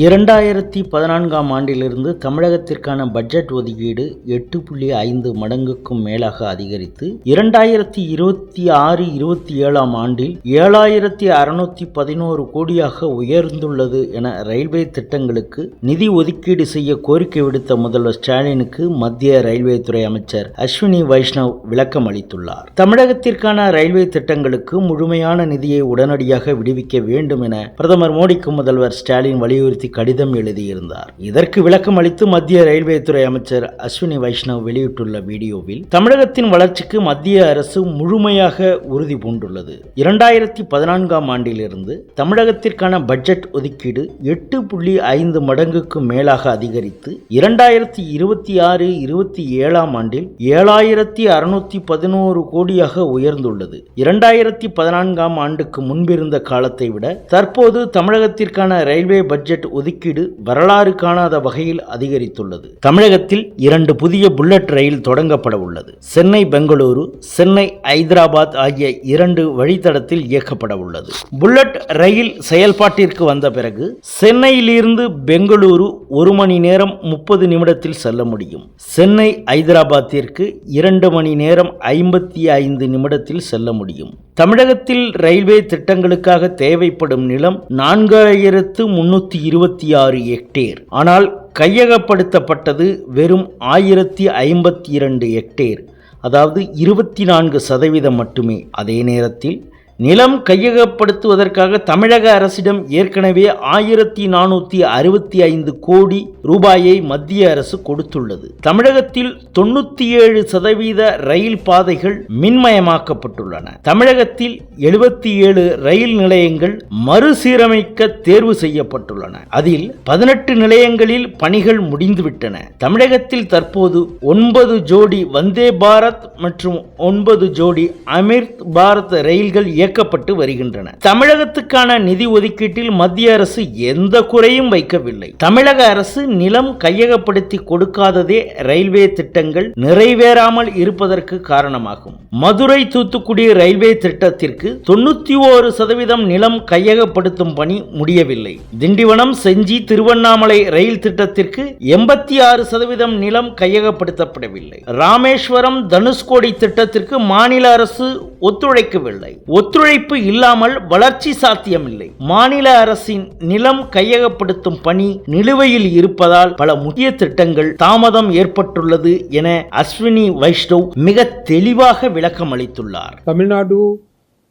இரண்டாயிரத்தி பதினான்காம் ஆண்டிலிருந்து தமிழகத்திற்கான பட்ஜெட் ஒதுக்கீடு எட்டு புள்ளி ஐந்து மடங்குக்கும் மேலாக அதிகரித்து இரண்டாயிரத்தி இருபத்தி ஆறு இருபத்தி ஏழாம் ஆண்டில் ஏழாயிரத்தி அறுநூத்தி பதினோரு கோடியாக உயர்ந்துள்ளது என ரயில்வே திட்டங்களுக்கு நிதி ஒதுக்கீடு செய்ய கோரிக்கை விடுத்த முதல்வர் ஸ்டாலினுக்கு மத்திய ரயில்வே துறை அமைச்சர் அஸ்வினி வைஷ்ணவ் விளக்கம் அளித்துள்ளார். தமிழகத்திற்கான ரயில்வே திட்டங்களுக்கு முழுமையான நிதியை உடனடியாக விடுவிக்க வேண்டும் என பிரதமர் மோடிக்கு முதல்வர் ஸ்டாலின் வலியுறுத்தி கடிதம் எழுதியிருந்தார். இதற்கு விளக்கம் அளித்து மத்திய ரயில்வே துறை அமைச்சர் அஸ்வினி வைஷ்ணவ் வெளியிட்டுள்ள வீடியோவில் தமிழகத்தின் வளர்ச்சிக்கு மத்திய அரசு முழுமையாக உறுதி பூண்டுள்ளது. இரண்டாயிரத்தி பதினான்காம் ஆண்டிலிருந்து தமிழகத்திற்கான பட்ஜெட் ஒதுக்கீடு எட்டு புள்ளி ஐந்து மடங்குக்கு மேலாக அதிகரித்து இரண்டாயிரத்தி இருபத்தி ஆறு இருபத்தி ஏழாம் ஆண்டில் ஏழாயிரத்தி அறுநூத்தி பதினோரு கோடியாக உயர்ந்துள்ளது. இரண்டாயிரத்தி பதினான்காம் ஆண்டுக்கு முன்பிருந்த காலத்தை விட தற்போது தமிழகத்திற்கான ரயில்வே பட்ஜெட் ஒதுக்கீடு வரலாறு காணாத வகையில் அதிகரித்துள்ளது. தமிழகத்தில் இரண்டு புதிய புல்லட் ரயில் தொடங்கப்பட உள்ளது. சென்னை பெங்களூரு சென்னை ஐதராபாத் ஆகிய இரண்டு வழித்தடத்தில் இயக்கப்பட உள்ளது. புல்லட் ரயில் செயல்பாட்டிற்கு வந்த பிறகு சென்னையிலிருந்து பெங்களூரு ஒரு மணி நேரம் முப்பது நிமிடத்தில் செல்ல முடியும். சென்னை ஐதராபாத்திற்கு இரண்டு மணி நேரம் ஐம்பத்தி ஐந்து நிமிடத்தில் செல்ல முடியும். தமிழகத்தில் ரயில்வே திட்டங்களுக்காக தேவைப்படும் நிலம் நான்காயிரத்து முன்னூற்றி இருபத்தி ஆறு ஹெக்டேர் ஆனால் கையகப்படுத்தப்பட்டது வெறும் ஆயிரத்தி ஐம்பத்தி இரண்டு ஹெக்டேர் அதாவது இருபத்தி நான்கு சதவீதம் மட்டுமே. அதே நேரத்தில் நிலம் கையகப்படுத்துவதற்காக தமிழக அரசிடம் ஏற்கனவே ஆயிரத்தி நானூற்றி அறுபத்தி ஐந்து கோடி ரூபாயை மத்திய அரசு கொடுத்துள்ளது. தமிழகத்தில் தொண்ணூற்றி ஏழு சதவீத ரயில் பாதைகள் மின்மயமாக்கப்பட்டுள்ளன. தமிழகத்தில் எழுபத்தி ஏழு ரயில் நிலையங்கள் மறுசீரமைக்க தேர்வு செய்யப்பட்டுள்ளன. அதில் பதினெட்டு நிலையங்களில் பணிகள் முடிந்துவிட்டன. தமிழகத்தில் தற்போது ஒன்பது ஜோடி வந்தே பாரத் மற்றும் ஒன்பது ஜோடி அமிர்த் பாரத் ரயில்கள் இயக்கப்பட்டு வருகின்றன. தமிழகத்துக்கான நிதி ஒதுக்கீட்டில் மத்திய அரசு எந்த குறையும் வைக்கவில்லை. தமிழக அரசு நிலம் கையகப்படுத்தி கொடுக்காததே ரயில்வே திட்டங்கள் நிறைவேறாமல் இருப்பதற்கு காரணமாகும். மதுரை தூத்துக்குடி ரயில்வே திட்டத்திற்கு தொண்ணூத்தி ஓரு சதவீதம் நிலம் கையகப்படுத்தும் பணி முடியவில்லை. திண்டிவனம் செஞ்சி திருவண்ணாமலை ரயில் திட்டத்திற்கு எண்பத்தி ஆறு சதவீதம் நிலம் கையகப்படுத்தப்படவில்லை. ராமேஸ்வரம் தனுஷ்கோடி திட்டத்திற்கு மாநில அரசு ஒத்துழைக்கவில்லை. ஒத்துழைப்பு இல்லாமல் வளர்ச்சி சாத்தியமில்லை மாநில அரசின் நிலம் கையகப்படுத்தும் பணி நிலுவையில் இருப்பதால் பல முக்கிய திட்டங்கள் தாமதம் ஏற்பட்டுள்ளது என அஸ்வினி வைஷ்ணவ் மிக தெளிவாக விளக்கம் அளித்துள்ளார் Tamil Nadu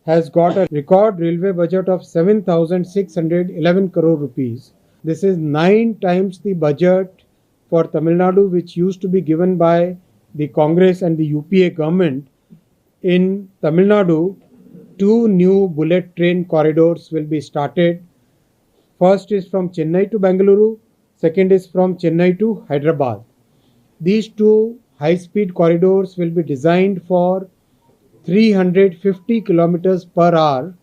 has got a record railway budget of 7,611 crore rupees. This is nine times the budget for Tamil Nadu, which used to be given by the Congress and the UPA government. In Tamil Nadu, two new bullet train corridors will be started. First is from Chennai to Bangalore, second is from Chennai to Hyderabad. These two high speed corridors will be designed for 350 kilometers per hour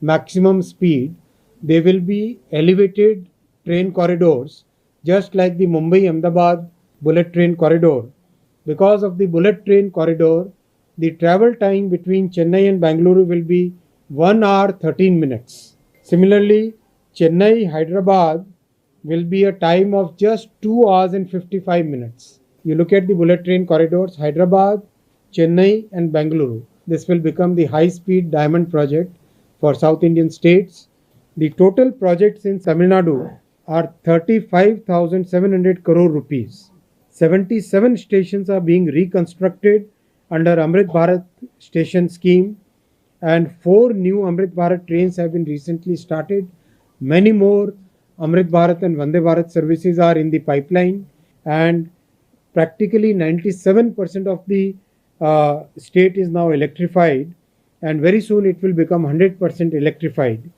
maximum speed. They will be elevated train corridors, just like the Mumbai Ahmedabad bullet train corridor. Because of the bullet train corridor, the travel time between Chennai and Bangalore will be 1 hour 13 minutes. Similarly, Chennai Hyderabad will be a time of just 2 hours and 55 minutes. You look at the bullet train corridors Hyderabad, Chennai, and Bangalore. This will become the high speed diamond project for South Indian states. The total projects in Tamil Nadu are 35,700 crore rupees. 77 stations are being reconstructed under Amrit Bharat station scheme and four new Amrit Bharat trains have been recently started. Many more Amrit Bharat and Vande Bharat services are in the pipeline and practically 97% of the uh, state is now electrified and very soon it will become 100% electrified.